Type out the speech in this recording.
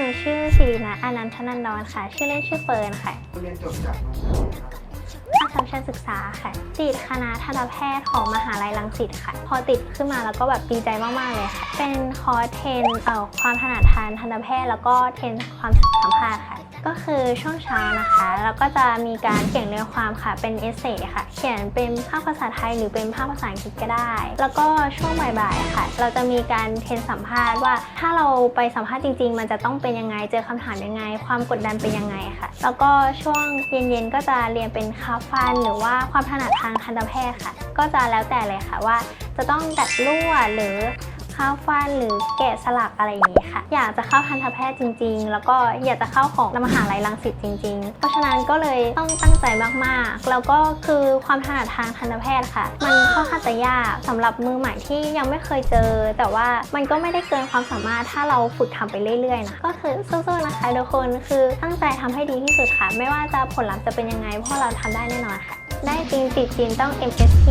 หนูชื่อสิรินาอานันทนันดรค่ะ ชื่อเล่นชื่อเฟิร์นค่ะ เรียนจบจากโรงเรียนอะไรครับ อัสสัมชัญศึกษาค่ะ ติดคณะทันตแพทย์ของมหาลัยรังสิตค่ะ พอติดขึ้นมาแล้วก็แบบดีใจมากๆเลยค่ะ เป็นคอร์สเทรนเอ่อความถนัดทางทันตแพทย์ แล้วก็เทรนความสัมภาษณ์ค่ะ ก็คือช่วงเช้านะคะแล้วก็จะมีการเขียนเนื้อความค่ะ เป็นเอเซค่ะ เขียนเป็นภาคภาษาไทยหรือเป็นภาคภาษาอังกฤษก็ได้ แล้วก็ช่วงบ่ายๆค่ะ เราจะมีการเทรนสัมภาษณ์ว่า ถ้าเราไปสัมภาษณ์จริง ๆ มันจะต้องเป็นยังไง เจอคำถามยังไง ความกดดันเป็นยังไงค่ะ แล้วก็ช่วงเย็นๆก็จะเรียนเป็นคาฟน หรือว่าความถนัดทางทันตแพทย์ค่ะ ก็จะแล้วแต่เลยค่ะว่าจะต้องดัดรั่วหรือ ข้าวฟันหรือแกะสลักอะไรอย่างนี้ค่ะ อยากจะเข้าทันตแพทย์จริง ๆ แล้วก็อยากจะเข้าของมหาลัยรังสิตจริง ๆ เพราะฉะนั้นก็เลยต้องตั้งใจมากๆ แล้วก็คือความถนัดทางทันตแพทย์ค่ะ มันค่อนข้างจะยากสำหรับมือใหม่ที่ยังไม่เคยเจอ แต่ว่ามันก็ไม่ได้เกินความสามารถถ้าเราฝึกทำไปเรื่อยๆนะก็คือสู้ๆนะคะทุกคนคือตั้งใจทำให้ดีที่สุดค่ะ ไม่ว่าจะผลลัพธ์จะเป็นยังไงเพราะเราทำได้แน่นอนค่ะ ได้จริงติดจีนต้อง MST